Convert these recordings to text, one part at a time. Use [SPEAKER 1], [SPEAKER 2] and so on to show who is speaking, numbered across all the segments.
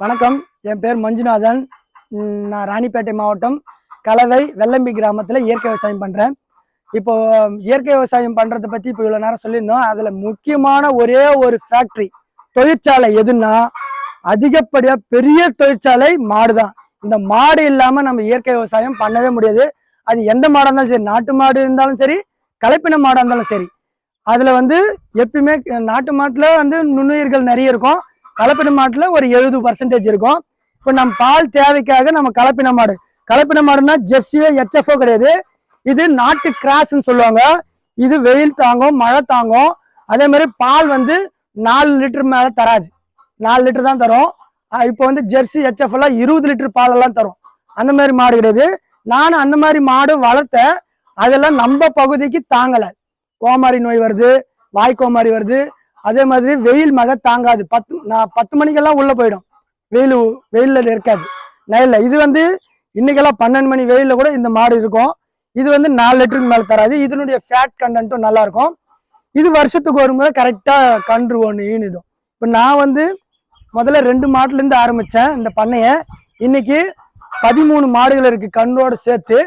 [SPEAKER 1] வணக்கம். என் பேர் மஞ்சுநாதன். நான் ராணிப்பேட்டை மாவட்டம் கலவை வெள்ளம்பி கிராமத்தில் இயற்கை விவசாயம் பண்ணுறேன் இப்போ இயற்கை விவசாயம் பண்ணுறதை பற்றி இப்போ இவ்வளோ நேரம் சொல்லியிருந்தோம். அதில் முக்கியமான ஒரே ஒரு ஃபேக்ட்ரி தொழிற்சாலை எதுன்னா அதிகப்படியாக பெரிய தொழிற்சாலை மாடு தான் இந்த மாடு இல்லாமல் நம்ம இயற்கை விவசாயம் பண்ணவே முடியாது. அது எந்த மாடாக இருந்தாலும் சரி நாட்டு மாடு இருந்தாலும் சரி கலப்பின மாடாக இருந்தாலும் சரி. அதில் வந்து எப்பயுமே நாட்டு மாட்டில் வந்து நுண்ணுயிர்கள் நிறைய இருக்கும். கலப்பின மாட்டுல ஒரு எழுபது பர்சன்டேஜ் இருக்கும். இப்போ நம்ம பால் தேவைக்காக நம்ம கலப்பின மாடு. கலப்பின மாடுனா ஜெர்சியோ எச்எஃப்ஓ கிடையாது. இது நாட்டு கிராஸ்ன்னு சொல்லுவாங்க. இது வெயில் தாங்கும் மழை தாங்கும். அதே மாதிரி பால் வந்து நாலு லிட்டர் மேலே தராது. நாலு லிட்டர் தான் தரும். இப்போ வந்து ஜெர்சி ஹெச்எஃப் எல்லாம் இருபது லிட்டர் பால் எல்லாம் தரும். அந்த மாதிரி மாடு கிடையாது. நானும் அந்த மாதிரி மாடு வளர்த்தேன். அதெல்லாம் நம்ம பகுதிக்கு தாங்கலை. கோமாரி நோய் வருது வாய் கோமாரி வருது. அதே மாதிரி வெயில் மழை தாங்காது. பத்து நான் பத்து மணிக்கெல்லாம் உள்ளே போயிடும். வெயில் வெயிலில் இருக்காது. நைல்ல. இது வந்து இன்னைக்கெல்லாம் பன்னெண்டு மணி வெயிலில் கூட இந்த மாடு இருக்கும். இது வந்து நாலு லிட்டருக்கு மேலே தராது. இதனுடைய ஃபேட் கண்டென்ட்டும் நல்லாயிருக்கும். இது வருஷத்துக்கு ஒரு முறை கரெக்டாக கன்று ஒன்று ஈனிடும். இப்போ நான் வந்து முதல்ல ரெண்டு மாட்டுல ஆரம்பித்தேன் இந்த பண்ணையை. இன்னைக்கு பதிமூணு மாடுகள் இருக்கு கண்ணோட சேர்த்து.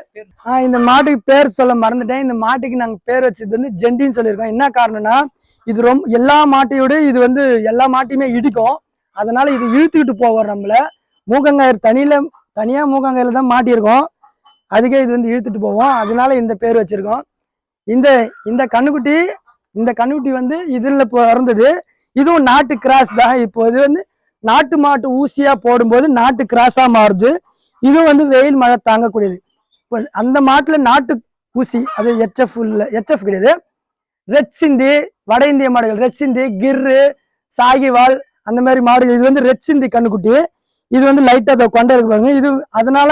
[SPEAKER 1] இந்த மாட்டுக்கு பேர் சொல்ல மறந்துட்டேன். இந்த மாட்டுக்கு நாங்க பேர் வச்சது வந்து ஜெண்டின்னு சொல்லியிருக்கோம். என்ன காரணம்னா இது ரொம்ப எல்லா மாட்டையோட இது வந்து எல்லா மாட்டையுமே இடிக்கும். அதனால இது இழுத்துக்கிட்டு போவோம் நம்மள. மூக்கங்காயர் தனியில தனியா மூக்கங்காயில தான் மாட்டியிருக்கோம். அதுக்கே இது வந்து இழுத்துட்டு போவோம். அதனால இந்த பேர் வச்சிருக்கோம். இந்த இந்த கண்ணுக்குட்டி இந்த கண்ணுக்குட்டி வந்து இதில் பிறந்தது. இதுவும் நாட்டு கிராஸ் தான். இப்போ இது வந்து நாட்டு மாட்டு ஊசியா போடும்போது நாட்டு கிராஸா மாறுது. இதுவும் வந்து வெயில் மழை தாங்கக்கூடியது. இப்போ அந்த மாட்டில் நாட்டு ஊசி அது எச்எஃப் இல்லை ஹெச்எஃப் கிடையாது. ரெட் சிந்தி வட இந்திய மாடுகள் ரெட் சிந்தி கிர்ரு சாகிவால் அந்த மாதிரி மாடுகள். இது வந்து ரெட் சிந்தி கண்ணுக்குட்டி. இது வந்து லைட்டாக அதை கொண்டே இருக்கு பாருங்க. இது அதனால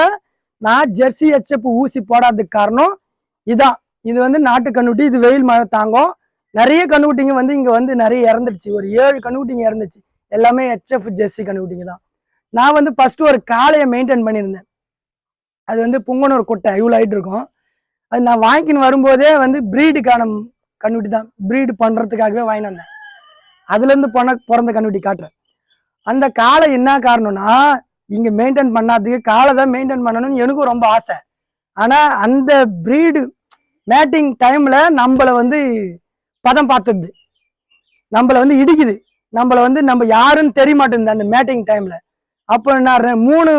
[SPEAKER 1] நான் ஜெர்சி எச்எஃப் ஊசி போடாததுக்கு காரணம் இதான். இது வந்து நாட்டு கண்ணுக்குட்டி. இது வெயில் மழை தாங்கும். நிறைய கண்ணுக்குட்டிங்க வந்து இங்கே வந்து நிறைய இறந்துடுச்சு. ஒரு ஏழு கண்ணுக்குட்டிங்க இறந்துச்சு எல்லாமே ஹெச்எஃப் ஜெர்சி கண்ணுக்குட்டிங்க தான். நான் வந்து ஃபர்ஸ்ட் ஒரு காளையை மெயின்டைன் பண்ணியிருந்தேன். அது வந்து புங்கனூர் குட்டை இவ்வளோ ஆகிட்டு இருக்கும். அது நான் வாங்கின்னு வரும்போதே வந்து ப்ரீடுக்கான கண்ணுட்டி தான். ப்ரீடு பண்ணுறதுக்காகவே வாங்கிட்டு வந்தேன். அதுலேருந்து பொண்ண பிறந்த கண்ணுட்டி காட்டுறேன். அந்த காளை என்ன காரணம்னா இங்கே மெயின்டைன் பண்ணாததுக்கு காளை தான் மெயின்டைன் பண்ணணும்னு எனக்கும் ரொம்ப ஆசை. ஆனால் அந்த ப்ரீடு மேட்டிங் டைமில் நம்மளை வந்து பதம் பார்த்தது. நம்மளை வந்து இடிக்குது. நம்மளை வந்து நம்ம யாருன்னு தெரிய மாட்டேங்குது அந்த மேட்டிங் டைமில் அப்போ நான் மூணு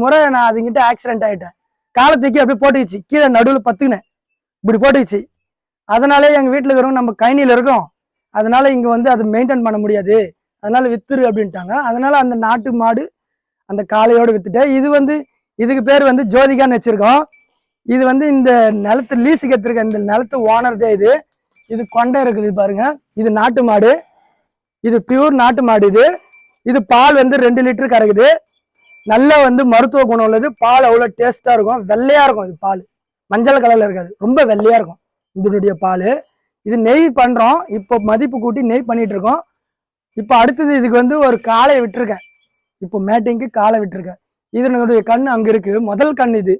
[SPEAKER 1] முறை நான் அதுங்கிட்ட ஆக்சிடென்ட் ஆகிட்டேன் காலை தூக்கி அப்படியே போட்டுக்கிச்சு. கீழே நடுவில் பத்துக்கினேன். இப்படி போட்டுக்கிச்சு. அதனாலே எங்கள் வீட்டில் இருக்கிறவங்க நம்ம கைனியில் இருக்கோம். அதனால இங்கே வந்து அது மெயின்டைன் பண்ண முடியாது. அதனால வித்துரு அப்படின்ட்டாங்க. அதனால அந்த நாட்டு மாடு அந்த காளையோடு வித்துட்டேன். இது வந்து இதுக்கு பேர் வந்து ஜோதிகான்னு வச்சுருக்கோம். இது வந்து இந்த நிலத்து லீஸுக்கு எடுத்துருக்க இந்த நிலத்து ஓனர் தான் இது. இது கொண்டை இருக்குது பாருங்க. இது நாட்டு மாடு. இது பியூர் நாட்டு மாடு இது. இது பால் வந்து ரெண்டு லிட்டரு கறக்குது. நல்ல வந்து மருத்துவ குணம் உள்ளது. பால் அவ்வளோ டேஸ்ட்டாக இருக்கும். வெள்ளையாக இருக்கும் இது பால். மஞ்சள் கலரில் இருக்காது. ரொம்ப வெள்ளையாக இருக்கும் இதனுடைய பால். இது நெய் பண்ணுறோம் இப்போ மதிப்பு கூட்டி நெய் பண்ணிட்டு இருக்கோம். இப்போ அடுத்தது இதுக்கு வந்து ஒரு காளை விட்டுருக்கேன். இப்போ மேட்டிங்க்கு காளை விட்டுருக்கேன். இதனுடைய கண் அங்கே இருக்குது முதல் கண் இது.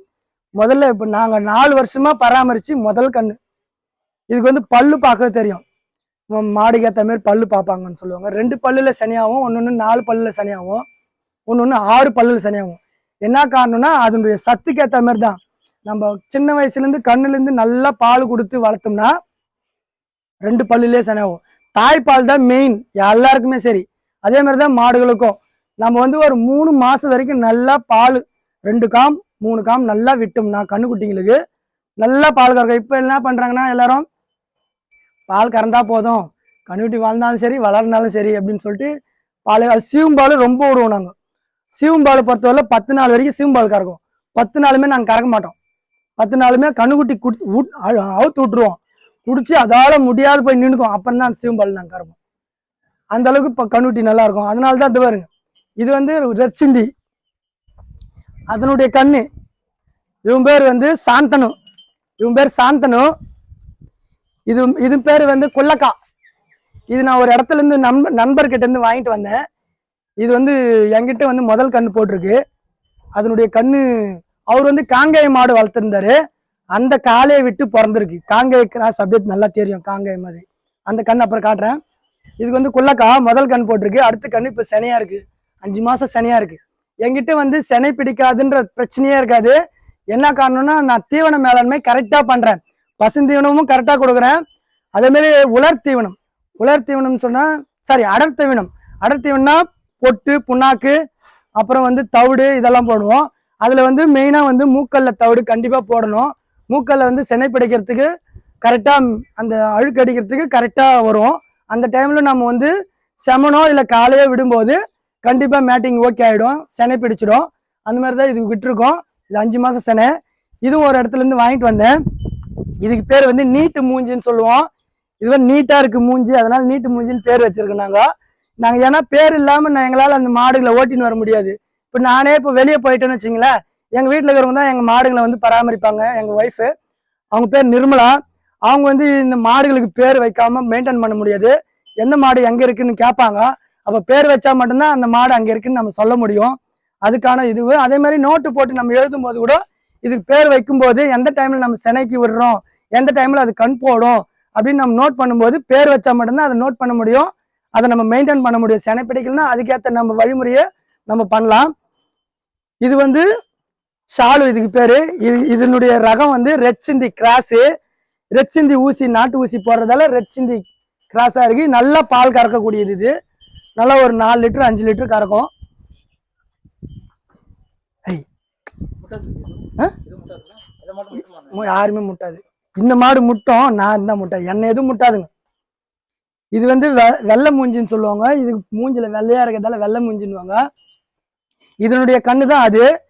[SPEAKER 1] முதல்ல இப்போ நாங்கள் நாலு வருஷமாக பராமரித்து முதல் கண் இதுக்கு வந்து பல்லு பார்க்க தெரியும். மாடுக்கு ஏற்ற மாதிரி பல்லு பார்ப்பாங்கன்னு சொல்லுவாங்க. ரெண்டு பல்லுல சனியாகும் ஒன்று ஒன்று நாலு பல்லுல சனியாகும் ஒன்று ஒன்று ஆறு பல்லுல சனியாகும் என்ன காரணம்னா அதனுடைய சத்துக்கு ஏற்ற மாதிரி தான். நம்ம சின்ன வயசுலேருந்து கண்ணுலேருந்து நல்லா பால் கொடுத்து வளர்த்தோம்னா ரெண்டு பல்லுலேயே சனியாகும் தாய்ப்பால் தான் மெயின் எல்லாருக்குமே சரி. அதே மாதிரி தான் மாடுகளுக்கும். நம்ம வந்து ஒரு மூணு மாதம் வரைக்கும் நல்லா பால் ரெண்டு காம் மூணு காம் நல்லா விட்டோம்னா கண்ணுக்குட்டிங்களுக்கு நல்லா பால் கறக்கும். இப்போ என்ன பண்ணுறாங்கன்னா எல்லாரும் பால் கறந்தா போதும். கண்ணுக்குட்டி வாழ்ந்தாலும் சரி வளர்னாலும் சரி அப்படின்னு சொல்லிட்டு பால் அது சீவம்பால் ரொம்ப விடுவோம் நாங்கள் சீவம்பால் பொறுத்தவரை பத்து நாள் வரைக்கும் சீவம்பால் கறக்கும். பத்து நாளுமே நாங்கள் கறக்க மாட்டோம். பத்து நாளுமே கண்ணுக்குட்டி குடி ஊட்- அவுத்து விட்டுருவோம். குடிச்சு அதால முடியாது போய் நின்றுக்கும் அப்புறம் தான் சீவம்பால் நாங்கள் கறப்போம். அந்த அளவுக்கு இப்போ கண்ணுக்குட்டி நல்லா இருக்கும். அதனால தான் இது பாருங்க. இது வந்து ரெட் சிந்தி. அதனுடைய கண்ணு. இவன் பேர் வந்து சாந்தனு. இவன் பேர் சாந்தனு. இது இது பேர் வந்து கொல்லக்கா. இது நான் ஒரு இடத்துல இருந்து நண்ப நண்பர்கிட்ட இருந்து வாங்கிட்டு வந்தேன். இது வந்து என்கிட்ட வந்து முதல் கண்ணு போட்டிருக்கு. அதனுடைய கண்ணு அவர் வந்து காங்கேய மாடு வளர்த்துருந்தாரு. அந்த காலையை விட்டு பிறந்திருக்கு. காங்கேய கிராஸ் அப்படியே நல்லா தெரியும் காங்கேய மாதிரி. அந்த கண் அப்புறம் காட்டுறேன். இதுக்கு வந்து குள்ளக்கா முதல் கண் போட்டிருக்கு. அடுத்த கண் இப்போ சனியா இருக்கு. அஞ்சு மாசம் சனியா இருக்கு. என்கிட்ட வந்து செனை பிடிக்காதுன்ற பிரச்சனையே இருக்காது. என்ன காரணம்னா நான் தீவன மேலாண்மை கரெக்டாக பண்றேன். பசுந்தீவனமும் கரெக்டாக கொடுக்குறேன். அதேமாரி உலர் தீவனம். உலர் தீவனம்னு சொன்னால் சாரி அடர் தீவனம். அடர் தீவனம்னா பொட்டு புண்ணாக்கு அப்புறம் வந்து தவிடு இதெல்லாம் போடுவோம். அதில் வந்து மெயினாக வந்து மூக்கல்ல தவிடு கண்டிப்பாக போடணும். மூக்கல்ல வந்து சென்னை பிடிக்கிறதுக்கு கரெக்டாக அந்த அழுக்கு அடிக்கிறதுக்கு கரெக்டாக வரும். அந்த டைமில் நம்ம வந்து செமனோ இல்லை காலையோ விடும்போது கண்டிப்பாக மேட்டிங் ஓகே ஆகிடும் செனை பிடிச்சிடும். அந்த மாதிரி தான் இது விட்டுருக்கோம். இது அஞ்சு மாதம் செனை. இதுவும் ஒரு இடத்துல இருந்து வாங்கிட்டு வந்தேன். இதுக்கு பேர் வந்து நீட்டு மூஞ்சின்னு சொல்லுவோம். இது வந்து நீட்டாக இருக்குது மூஞ்சி. அதனால நீட்டு மூஞ்சின்னு பேர் வச்சுருக்கோம் நாங்கள் நாங்கள் ஏன்னா பேர் இல்லாமல் நான் எங்களால் அந்த மாடுகளை ஓட்டின்னு வர முடியாது. இப்போ நானே இப்போ வெளியே போயிட்டேன்னு வச்சிங்களேன். எங்கள் வீட்டில் இருக்கிறவங்க தான் எங்கள் மாடுகளை வந்து பராமரிப்பாங்க. எங்கள் ஒய்ஃபு அவங்க பேர் நிர்மலா. அவங்க வந்து இந்த மாடுகளுக்கு பேர் வைக்காமல் மெயின்டைன் பண்ண முடியாது. எந்த மாடு எங்கே இருக்குன்னு கேட்பாங்க. அப்போ பேர் வச்சா மட்டும்தான் அந்த மாடு அங்கே இருக்குன்னு நம்ம சொல்ல முடியும். அதுக்கான இதுவு அதே மாதிரி நோட்டு போட்டு நம்ம எழுதும் போது கூட இதுக்கு பேர் வைக்கும்போது எந்த டைமில் நம்ம சினைக்கு விடுறோம்? எந்த டைமில் அது கண் போடும்? அப்படின்னு நம்ம நோட் பண்ணும்போது பேர் வச்சா மட்டும்தான் அதை நோட் பண்ண முடியும். அதை நம்ம மெயின்டைன் பண்ண முடியும். சினை பிடிக்கலன்னா அதுக்கேற்ற நம்ம வழிமுறையை நம்ம பண்ணலாம். இது வந்து ஷாலு இதுக்கு பேர். இது இதனுடைய ரகம் வந்து ரெட் சிந்தி கிராஸு ரெட் சிந்தி ஊசி நாட்டு ஊசி போடுறதால ரெட் சிந்தி கிராஸாக இருக்குது நல்லா பால் கறக்கக்கூடியது இது. நல்லா ஒரு நாலு லிட்டர் அஞ்சு லிட்டர் கறக்கும். யாருமே முட்டாது. இந்த மாடு முட்டும் நான் தான் முட்டை என்ன எதுவும் முட்டாதுங்க. இது வந்து வெ- வெள்ளை மூஞ்சின்னு சொல்லுவாங்க. இது மூஞ்சில வெள்ளையா இருக்கிறதால வெள்ளை மூஞ்சின்னுவாங்க. இதனுடைய கண்ணு தான் அது.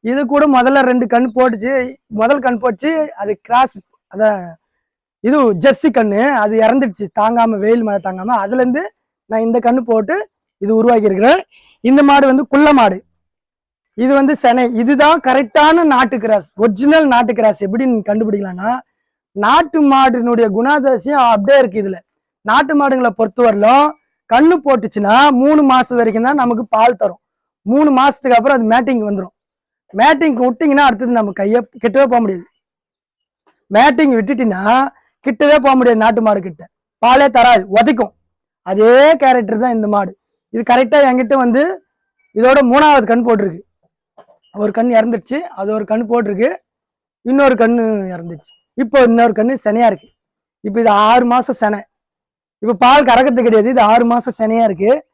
[SPEAKER 1] இது கூட முதல்ல ரெண்டு கண் போட்டுச்சு. முதல் கண் போட்டுச்சு அது கிராஸ் அத இது ஜெர்சி கண்ணு. அது இறந்துடுச்சு. தாங்காம வெயில் மழை தாங்காம. அதுல இருந்து நான் இந்த கண்ணு போட்டு இது உருவாக்கி இருக்கிறேன் இந்த மாடு வந்து குள்ள மாடு. இது வந்து செனை இதுதான் கரெக்டான நாட்டு கிராஸ் ஒரிஜினல் நாட்டு கிராஸ் எப்படி கண்டுபிடிக்கலாம்னா நாட்டு மாடினுடைய குணாதிசயம் அப்படியே இருக்கு இதுல. நாட்டு மாடுங்களை பொறுத்தவரையிலும் கண்ணு போட்டுச்சுன்னா மூணு மாசம் வரைக்கும் தான் நமக்கு பால் தரும். மூணு மாசத்துக்கு அப்புறம் அது மேட்டிங் வந்துடும் மேட்டிங் விட்டிங்கன்னா அடுத்தது நம்ம கையை கிட்டவே போக முடியாது. மேட்டிங் விட்டுட்டீங்கன்னா கிட்டவே போக முடியாது நாட்டு மாடு கிட்ட. பாலே தராது. உதைக்கும். அதே கேரக்டர் தான் இந்த மாடு. இது கரெக்டா என்கிட்ட வந்து இதோட மூணாவது கண் போட்டிருக்கு. ஒரு கண் இறந்துடுச்சு அது ஒரு கண் போட்டிருக்கு. இன்னொரு கண் இறந்துச்சு இப்போ இன்னொரு கண் செனையா இருக்கு. இப்போ இது ஆறு மாதம் செனை. இப்போ பால் கறக்கிறது கிடையாது. இது ஆறு மாதம் செனையா இருக்கு.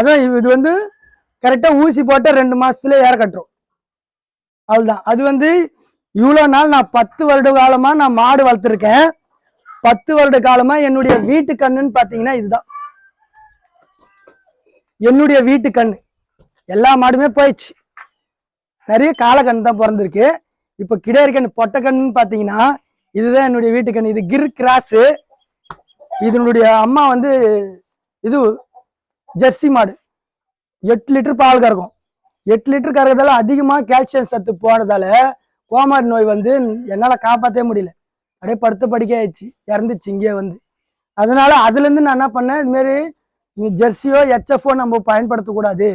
[SPEAKER 1] அதான் இது- வந்து கரெக்டாக ஊசி போட்டு ரெண்டு மாதத்துல ஏற கட்டுரும். அதுதான் அது வந்து இவ்வளோ நாள் நான் பத்து வருட காலமாக நான் மாடு வளர்த்துருக்கேன். பத்து வருட காலமாக என்னுடைய வீட்டு கண்ணுன்னு பார்த்தீங்கன்னா இதுதான். என்னுடைய வீட்டு கண் எல்லா மாடுமே போயிடுச்சு. நிறைய காலக்கண் தான் பிறந்திருக்கு. இப்போ கிடையாது பொட்டக்கண்ணு பார்த்தீங்கன்னா இதுதான் என்னுடைய வீட்டுக்கண் இது கிர் கிராஸு. இதனுடைய அம்மா வந்து இது ஜெர்சி மாடு. எட்டு லிட்டர் பால் கறக்கும். எட்டு லிட்டர் கறக்கிறதால அதிகமாக கால்சியம் சத்து போனதால கோமாரி நோய் வந்து என்னால் காப்பாற்றவே முடியல. அப்படியே படுத்து படிக்க ஆயிடுச்சு. இறந்துச்சு இங்கே வந்து. அதனால அதுலேருந்து நான் என்ன பண்ணேன்? இதுமாரி ஜெர்சியோ ஹெச்எஃப்ஓ நம்ம பயன்படுத்தக்கூடாது.